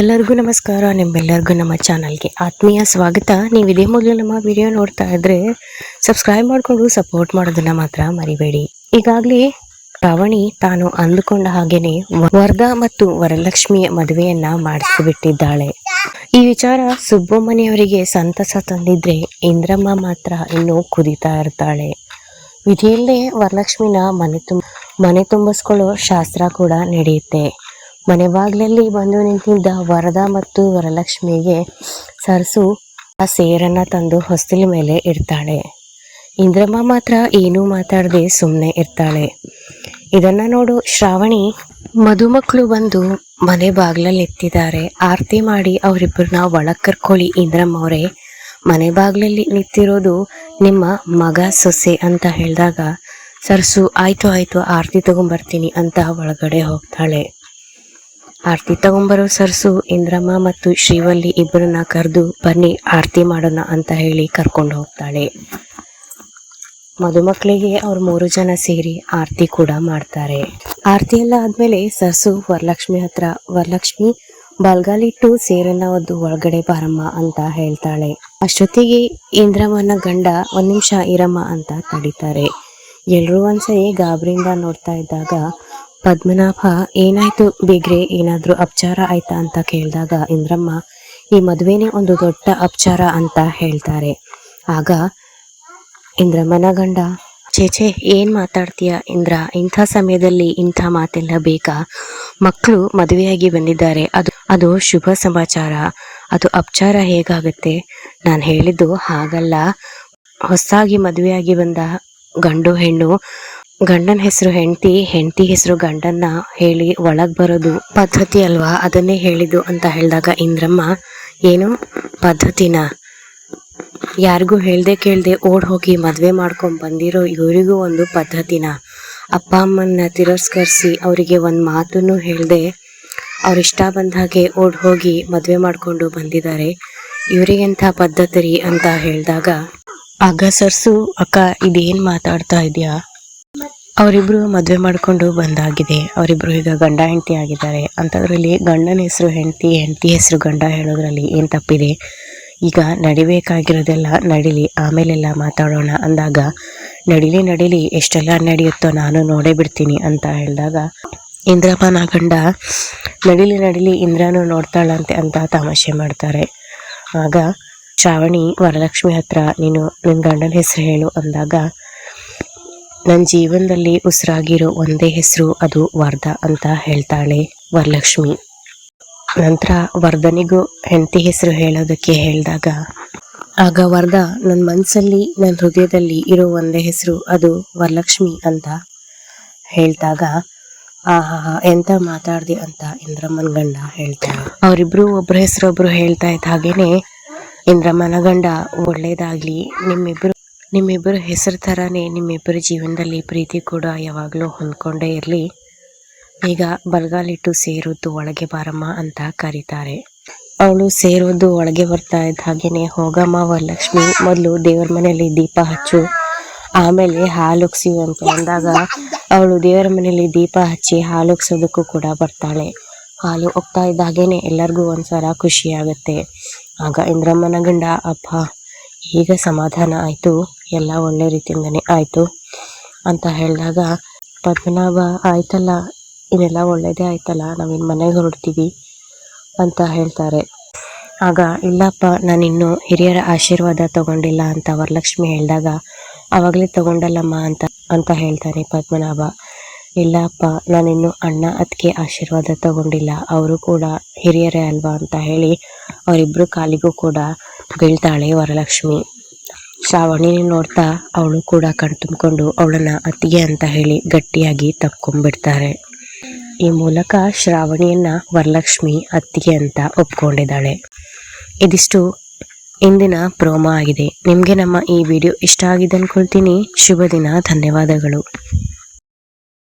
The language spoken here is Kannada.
ಎಲ್ಲರಿಗೂ ನಮಸ್ಕಾರ, ನಿಮ್ಮೆಲ್ಲರಿಗೂ ನಮ್ಮ ಚಾನಲ್ಗೆ ಆತ್ಮೀಯ ಸ್ವಾಗತ. ನೀವು ಇದೇ ಮೊದಲು ನಮ್ಮ ವಿಡಿಯೋ ನೋಡ್ತಾ ಇದ್ರೆ ಸಬ್ಸ್ಕ್ರೈಬ್ ಮಾಡಿಕೊಂಡು ಸಪೋರ್ಟ್ ಮಾಡೋದನ್ನ ಮಾತ್ರ ಮರಿಬೇಡಿ. ಈಗಾಗಲೇ ಶ್ರಾವಣಿ ತಾನು ಅಂದುಕೊಂಡ ಹಾಗೇನೆ ವರ್ಧಾ ಮತ್ತು ವರಲಕ್ಷ್ಮಿಯ ಮದುವೆಯನ್ನ ಮಾಡಿಸಿಬಿಟ್ಟಿದ್ದಾಳೆ ಈ ವಿಚಾರ ಸುಬ್ಬಮ್ಮನೆಯವರಿಗೆ ಸಂತಸ ತಂದಿದ್ರೆ ಇಂದ್ರಮ್ಮ ಮಾತ್ರ ಇನ್ನೂ ಕುದಿತಾ ಇರ್ತಾಳೆ. ವಿಧಿಯಲ್ಲೇ ವರಲಕ್ಷ್ಮಿನ ಮನೆ ತುಂಬ, ಮನೆ ತುಂಬಿಸ್ಕೊಳ್ಳೋ ಶಾಸ್ತ್ರ ಕೂಡ ನಡೆಯುತ್ತೆ. ಮನೆ ಬಾಗಿಲಲ್ಲಿ ಬಂದು ನಿಂತಿದ್ದ ವರದ ಮತ್ತು ವರಲಕ್ಷ್ಮಿಗೆ ಸರಸು ಆ ಸೇರನ್ನು ತಂದು ಹೊಸ್ತಿಲ ಮೇಲೆ ಇಡ್ತಾಳೆ. ಇಂದ್ರಮ್ಮ ಮಾತ್ರ ಏನೂ ಮಾತಾಡದೆ ಸುಮ್ಮನೆ ಇರ್ತಾಳೆ. ಇದನ್ನ ನೋಡು ಶ್ರಾವಣಿ. ಮದುಮಕ್ಕಳು ಬಂದು ಮನೆ ಬಾಗಿಲಲ್ಲಿ ಎತ್ತಿದ್ದಾರೆ ಆರತಿ ಮಾಡಿ ಅವರಿಬ್ಬರನ್ನ ಒಳಗೆ ಕರ್ಕೊಳ್ಳಿ ಇಂದ್ರಮ್ಮ ಅವರೇ ಮನೆ ಬಾಗಿಲಲ್ಲಿ ನಿಂತಿರೋದು ನಿಮ್ಮ ಮಗ ಸೊಸೆ ಅಂತ ಹೇಳಿದಾಗ, ಸರಸು, ಆಯ್ತು ಆಯ್ತು, ಆರತಿ ತಗೊಂಬರ್ತೀನಿ ಅಂತ ಒಳಗಡೆ ಹೋಗ್ತಾಳೆ. ಆರತಿ ತಗೊಂಬರೋ ಸರ್ಸು, ಇಂದ್ರಮ್ಮ ಮತ್ತು ಶ್ರೀವಲ್ಲಿ ಇಬ್ಬರನ್ನ ಕರೆದು ಬನ್ನಿ, ಆರತಿ ಮಾಡೋಣ ಅಂತ ಹೇಳಿ ಕರ್ಕೊಂಡು ಹೋಗ್ತಾಳೆ. ಮದುಮಕ್ಕಳಿಗೆ ಅವ್ರ ಮೂರು ಜನ ಸೇರಿ ಆರತಿ ಕೂಡ ಮಾಡ್ತಾರೆ. ಆರತಿ ಎಲ್ಲ ಆದ್ಮೇಲೆ ಸರ್ಸು, ವರಲಕ್ಷ್ಮಿ ಹತ್ರ, ವರಲಕ್ಷ್ಮಿ ಬಲ್ಗಾಲಿಟ್ಟು ಸೇರನ್ನ ಒದ್ದು ಒಳಗಡೆ ಬಾರಮ್ಮ ಅಂತ ಹೇಳ್ತಾಳೆ. ಅಷ್ಟೊತ್ತಿಗೆ ಇಂದ್ರಮ್ಮನ ಗಂಡ, ಒಂದ್ ನಿಮಿಷ ಇರಮ್ಮ ಅಂತ ತಡಿತಾರೆ. ಎಲ್ರು ಒಂದ್ಸರಿ ಗಾಬರಿಯಿಂದ ನೋಡ್ತಾ ಇದ್ದಾಗ ಪದ್ಮನಾಭ, ಏನಾಯ್ತು ಬಿಗ್ರೆ? ಏನಾದ್ರೂ ಅಪಚಾರ ಆಯ್ತಾ ಅಂತ ಕೇಳಿದಾಗ ಇಂದ್ರಮ್ಮ, ಈ ಮದುವೆನೇ ಒಂದು ದೊಡ್ಡ ಅಪಚಾರ ಅಂತ ಹೇಳ್ತಾರೆ. ಆಗ ಇಂದ್ರಮ್ಮನ ಗಂಡ ಚೇಚೆ ಏನ್ ಮಾತಾಡ್ತೀಯ ಇಂದ್ರ? ಇಂಥ ಸಮಯದಲ್ಲಿ ಇಂಥ ಮಾತೆಲ್ಲ ಬೇಕಾ? ಮಕ್ಕಳು ಮದುವೆಯಾಗಿ ಬಂದಿದ್ದಾರೆ. ಅದು ಅದು ಶುಭ ಸಮಾಚಾರ. ಅದು ಅಪಚಾರ ಹೇಗಾಗುತ್ತೆ? ನಾನು ಹೇಳಿದ್ದು ಹಾಗಲ್ಲ. ಹೊಸಾಗಿ ಮದುವೆಯಾಗಿ ಬಂದ ಗಂಡು ಹೆಣ್ಣು ಗಂಡನ ಹೆಸರು ಹೆಂಡತಿ ಹೆಂಡತಿ ಹೆಸರು ಗಂಡನ್ನ ಹೇಳಿ ಒಳಗ್ ಬರೋದು ಪದ್ಧತಿ ಅಲ್ವಾ? ಅದನ್ನೇ ಹೇಳಿದ್ದು ಅಂತ ಹೇಳಿದಾಗ ಇಂದ್ರಮ್ಮ, ಏನು ಪದ್ಧತಿನ? ಯಾರಿಗೂ ಹೇಳ್ದೆ ಕೇಳ್ದೆ ಓಡ್ ಹೋಗಿ ಮದ್ವೆ ಮಾಡ್ಕೊಂಡ್ ಬಂದಿರೋ ಇವರಿಗೂ ಒಂದು ಪದ್ಧತಿನ? ಅಪ್ಪ ಅಮ್ಮನ್ನ ತಿರಸ್ಕರಿಸಿ ಅವರಿಗೆ ಒಂದು ಮಾತನ್ನು ಹೇಳ್ದೆ ಅವ್ರ ಇಷ್ಟ ಬಂದ ಹಾಗೆ ಓಡ್ ಹೋಗಿ ಮದ್ವೆ ಮಾಡ್ಕೊಂಡು ಬಂದಿದ್ದಾರೆ. ಇವರಿಗೆಂಥ ಪದ್ಧತಿ ರೀ ಅಂತ ಹೇಳಿದಾಗ, ಆಗ ಸರ್ಸು, ಅಕ್ಕ ಇದೇನ್ ಮಾತಾಡ್ತಾ ಇದೀಯಾ? ಅವರಿಬ್ರು ಮದುವೆ ಮಾಡ್ಕೊಂಡು ಬಂದಾಗಿದೆ. ಅವರಿಬ್ರು ಈಗ ಗಂಡ ಹೆಂಡತಿ ಆಗಿದ್ದಾರೆ. ಅಂಥದ್ರಲ್ಲಿ ಗಂಡನ ಹೆಸರು, ಹೆಂಡತಿ ಹೆಂಡತಿ ಹೆಸರು ಗಂಡ ಹೇಳೋದ್ರಲ್ಲಿ ಏನು ತಪ್ಪಿದೆ? ಈಗ ನಡಿಬೇಕಾಗಿರೋದೆಲ್ಲ ನಡೀಲಿ, ಆಮೇಲೆಲ್ಲ ಮಾತಾಡೋಣ ಅಂದಾಗ, ನಡಿಲಿ ನಡಿಲಿ, ಎಷ್ಟೆಲ್ಲ ನಡೆಯುತ್ತೋ ನಾನು ನೋಡೇ ಬಿಡ್ತೀನಿ ಅಂತ ಹೇಳಿದಾಗ ಇಂದ್ರಪ್ಪನ ಗಂಡ ನಡಿಲಿ ನಡಿಲಿ, ಇಂದ್ರನು ನೋಡ್ತಾಳಂತೆ ಅಂತ ತಮಾಷೆ ಮಾಡ್ತಾರೆ. ಆಗ ಶ್ರಾವಣಿ ವರಲಕ್ಷ್ಮಿ ಹತ್ರ ನೀನು ನಿನ್ನ ಗಂಡನ ಹೆಸರು ಹೇಳು ಅಂದಾಗ ನನ್ನ ಜೀವನದಲ್ಲಿ ಉಸಿರಾಗಿರೋ ಒಂದೇ ಹೆಸರು ಅದು ವರ್ಧ ಅಂತ ಹೇಳ್ತಾಳೆ ವರಲಕ್ಷ್ಮಿ. ನಂತರ ವರ್ಧನಿಗೂ ಹೆಂಡತಿ ಹೆಸರು ಹೇಳೋದಕ್ಕೆ ಹೇಳಿದಾಗ, ಆಗ ವರ್ಧ ನನ್ನ ಮನಸ್ಸಲ್ಲಿ ನನ್ನ ಹೃದಯದಲ್ಲಿ ಇರೋ ಒಂದೇ ಹೆಸರು ಅದು ವರಲಕ್ಷ್ಮಿ ಅಂತ ಹೇಳ್ದಾಗ ಆಹಾ, ಎಂತ ಮಾತಾಡ್ದೆ ಅಂತ ಇಂದ್ರಮ್ಮನ ಗಂಡ ಹೇಳ್ತಾರೆ ಅವರಿಬ್ರು ಒಬ್ರ ಹೆಸರು ಒಬ್ರು ಹೇಳ್ತಾ ಇದ್ದ ಹಾಗೇನೆ ಇಂದ್ರಮ್ಮನ ಗಂಡ ಒಳ್ಳೇದಾಗ್ಲಿ, ನಿಮ್ಮಿಬ್ರು ನಿಮ್ಮಿಬ್ಬರ ಹೆಸರು ಥರನೇ ನಿಮ್ಮಿಬ್ಬರ ಜೀವನದಲ್ಲಿ ಪ್ರೀತಿ ಕೂಡ ಯಾವಾಗಲೂ ಹೊಂದ್ಕೊಂಡೇ ಇರಲಿ. ಈಗ ಬಲಗಾಲಿಟ್ಟು ಸೇರೋದು ಒಳಗೆ ಬಾರಮ್ಮ ಅಂತ ಕರೀತಾರೆ. ಅವಳು ಸೇರೋದು ಒಳಗೆ ಬರ್ತಾ ಇದ್ದ ಹಾಗೇನೆ ಹೋಗಮ್ಮ ವರಲಕ್ಷ್ಮಿ, ಮೊದಲು ದೇವರ ಮನೆಯಲ್ಲಿ ದೀಪ ಹಚ್ಚು, ಆಮೇಲೆ ಹಾಲುಗ್ಸಿ ಅಂತ ಅಂದಾಗ ಅವಳು ದೇವರ ಮನೆಯಲ್ಲಿ ದೀಪ ಹಚ್ಚಿ ಹಾಲುಗ್ಸೋದಕ್ಕೂ ಕೂಡ ಬರ್ತಾಳೆ. ಹಾಲು ಹೋಗ್ತಾ ಇದ್ದ ಹಾಗೇನೆ ಎಲ್ಲರಿಗೂ ಒಂದ್ಸಲ ಖುಷಿ ಆಗುತ್ತೆ. ಆಗ ಇಂದ್ರಮ್ಮನ ಗಂಡ, ಅಪ್ಪ, ಈಗ ಸಮಾಧಾನ ಆಯಿತು. ಎಲ್ಲ ಒಳ್ಳೆ ರೀತಿಯಿಂದನೇ ಆಯಿತು ಅಂತ ಹೇಳಿದಾಗ, ಪದ್ಮನಾಭ, ಆಯ್ತಲ್ಲ? ಇನ್ನೆಲ್ಲ ಒಳ್ಳೆಯದೇ ಆಯ್ತಲ್ಲ? ನಾವಿನ್ನು ಮನೆಗೆ ಹೊರಡ್ತೀವಿ ಅಂತ ಹೇಳ್ತಾರೆ. ಆಗ, ಇಲ್ಲಪ್ಪ, ನಾನಿನ್ನು ಹಿರಿಯರ ಆಶೀರ್ವಾದ ತಗೊಂಡಿಲ್ಲ ಅಂತ ವರಲಕ್ಷ್ಮಿ ಹೇಳಿದಾಗ ಆವಾಗಲೇ ತಗೊಂಡಲ್ಲಮ್ಮ ಅಂತ ಅಂತ ಹೇಳ್ತಾನೆ ಪದ್ಮನಾಭ. ಇಲ್ಲಪ್ಪ, ನಾನಿನ್ನು ಅಣ್ಣ ಅದಕ್ಕೆ ಆಶೀರ್ವಾದ ತಗೊಂಡಿಲ್ಲ. ಅವರು ಕೂಡ ಹಿರಿಯರೇ ಅಲ್ವಾ? ಅಂತ ಹೇಳಿ ಅವರಿಬ್ಬರು ಕಾಲಿಗೂ ಕೂಡ ಬೀಳ್ತಾಳೆ ವರಲಕ್ಷ್ಮಿ. ಶ್ರಾವಣಿ ನೋಡ್ತಾ ಅವಳು ಕೂಡ ಕಣ್ತುಂಬಿಕೊಂಡು ಅವಳನ್ನ ಅತ್ತಿಗೆ ಅಂತ ಹೇಳಿ ಗಟ್ಟಿಯಾಗಿ ತಪ್ಕೊಂಡ್ಬಿಡ್ತಾರೆ. ಈ ಮೂಲಕ ಶ್ರಾವಣಿಯನ್ನ ವರಲಕ್ಷ್ಮಿ ಅತ್ತಿಗೆ ಅಂತ ಒಪ್ಕೊಂಡಿದ್ದಾಳೆ. ಇದಿಷ್ಟು ಇಂದಿನ ಪ್ರೋಮೋ ಆಗಿದೆ. ನಿಮಗೆ ನಮ್ಮ ಈ ವಿಡಿಯೋ ಇಷ್ಟ ಆಗಿದೆ ಅನ್ಕೊಳ್ತೀನಿ. ಶುಭ ದಿನ, ಧನ್ಯವಾದಗಳು.